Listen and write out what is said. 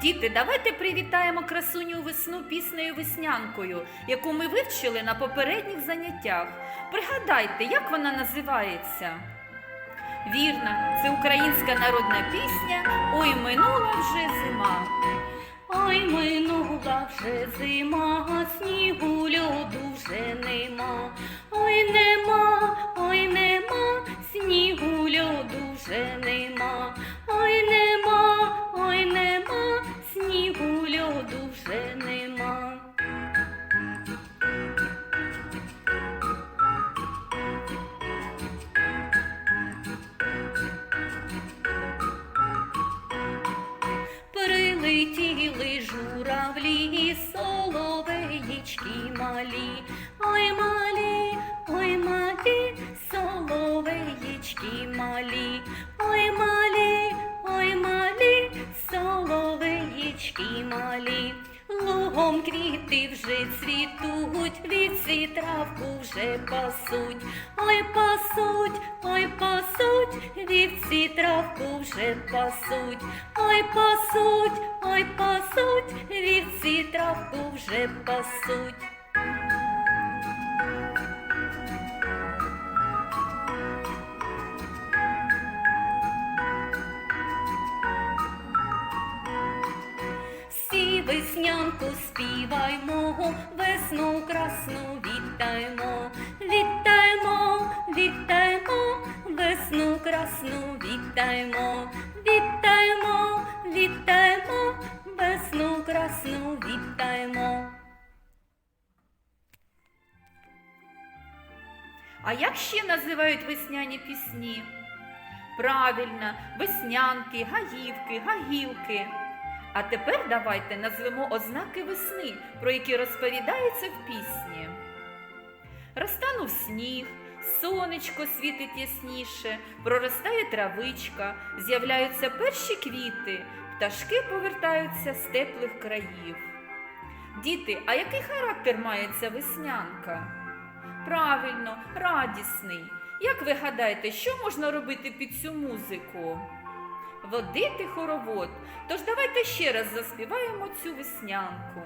Діти, давайте привітаємо красуню весну піснею веснянкою, яку ми вивчили на попередніх заняттях. Пригадайте, як вона називається? Вірно, це українська народна пісня Ой минула вже зима. Ой, минула вже зима, снігу льоду вже нема. Ой, нема, соловеїчки малі, ой малі, ой малі, соловеїчки малі. Лугом квіти вже цвітуть, від травку вже пасуть, ой пасуть, ой пасуть, від травку вже пасуть, ой пасуть, ой пасуть, від травку вже пасуть. Веснянку співаймо, весну красну вітаємо, вітаємо, вітаємо, весну красну вітаємо, вітаємо, вітаємо, весну красну вітаємо. А як ще називають весняні пісні? Правильно, веснянки, гаївки, гагілки. А тепер давайте назвемо ознаки весни, про які розповідається в пісні. Розтанув сніг, сонечко світить ясніше, проростає травичка, з'являються перші квіти, пташки повертаються з теплих країв. Діти, а який характер має ця веснянка? Правильно, радісний. Як ви гадаєте, що можна робити під цю музику? Водити хоровод. Тож давайте ще раз заспіваємо цю веснянку.